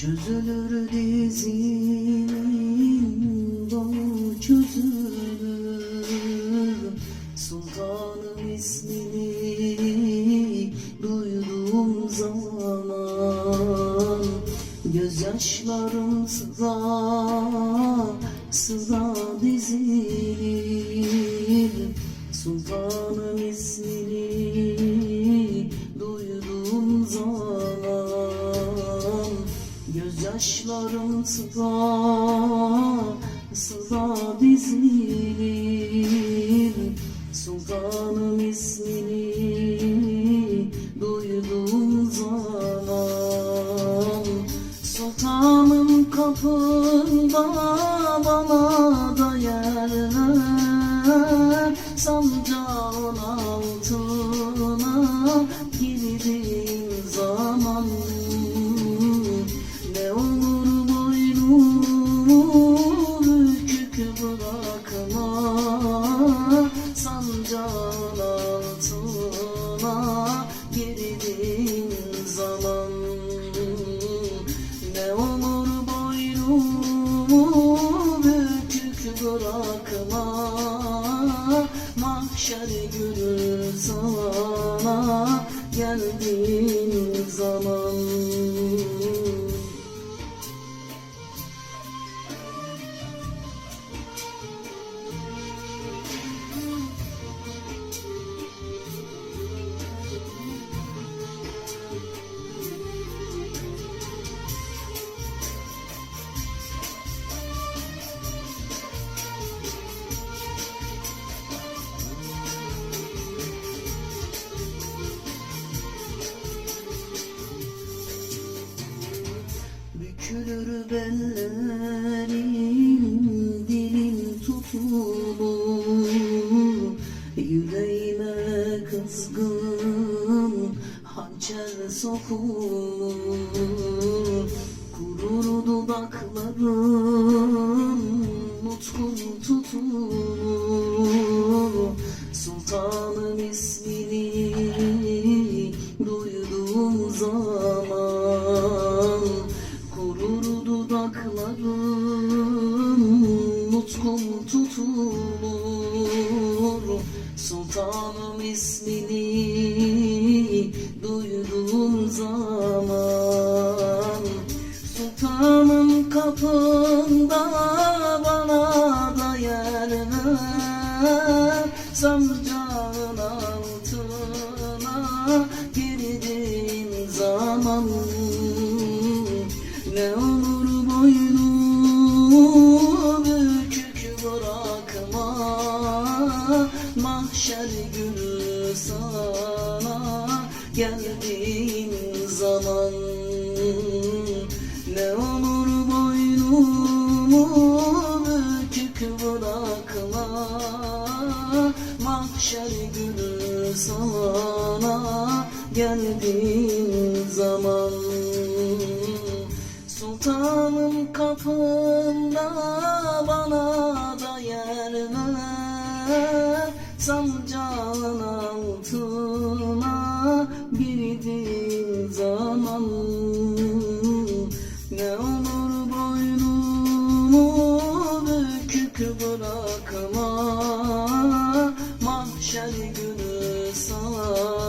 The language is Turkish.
Çözülür dizin bağı çözülür. Sultanım ismini duyduğum zaman Gözyaşlarım sıra sıra dizilir. Sultanım ismini Sıra sıra dizilir Sultanım ismini duyduğum zaman Sultanım kapında bana da yer ver. Sancağın altına girdiğim zaman bırakma Sancağın altına girdiğim zaman Ne olur boynumu bükük bırakma Mahşer geldiğim zaman sokulur Kurur dudaklarım, nutkum tutulur Sultanım ismini duyduğum zaman Kurur dudaklarım Nutkum tutulur. Sultanım ismini ne olur boynu bükük bırakma. Mahşer günü sana geldiğim zaman Ne olur boynumu bükük bırakma. Mahşer günü sana geldiğim zaman Sultanım kapında bana da yer ver Sancağın altına girdiğim zaman Ne olur boynumu bükük bırakma. Mahşer günü sana